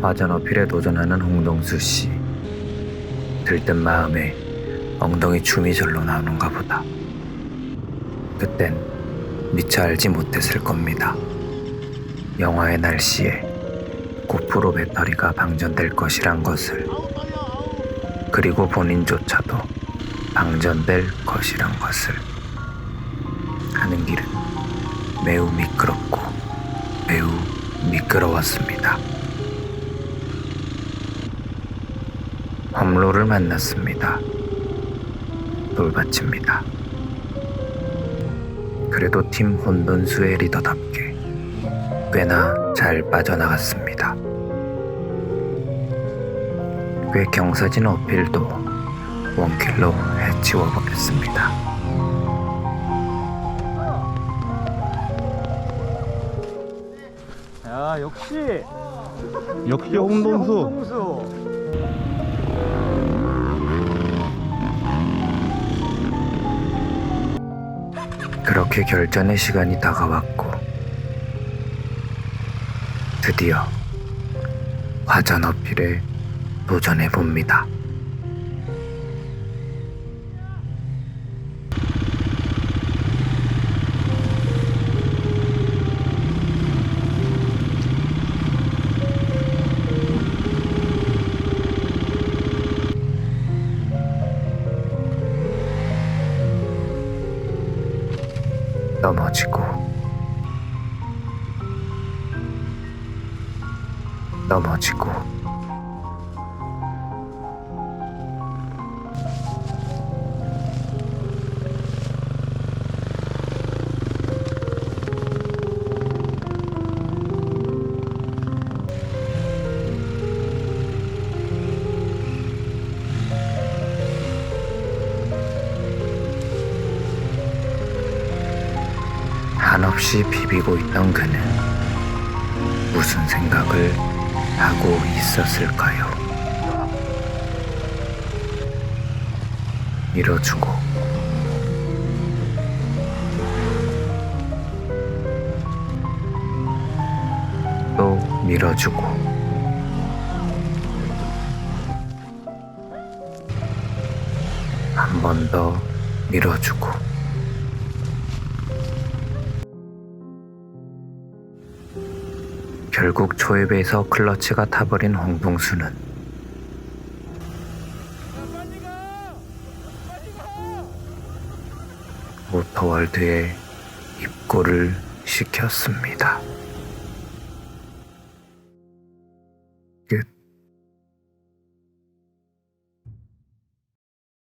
화전 어필에 도전하는 홍동수 씨. 들뜬 마음에 엉덩이 춤이 절로 나오는가 보다. 그땐 미처 알지 못했을 겁니다. 영화의 날씨에 고프로 배터리가 방전될 것이란 것을 그리고 본인조차도 방전될 것이란 것을 하는 길은 매우 미끄럽고 매우 미끄러웠습니다. 험로를 만났습니다. 돌밭입니다. 그래도 팀 혼돈수의 리더답게 꽤나 잘 빠져나갔습니다. 꽤 경사진 어필도 원킬로 해치워 버렸습니다. 야 역시 역시 홍동수. 홍동수. 그렇게 결전의 시간이 다가왔고 드디어 화전 어필에 도전해 봅니다. 넘어지고 넘어지고 한없이 비비고 있던 그는 무슨 생각을 하고 있었을까요? 밀어주고. 또 밀어주고. 한 번 더 밀어주고 결국 초입에서 클러치가 타버린 홍봉수는 모터월드에 입고를 시켰습니다.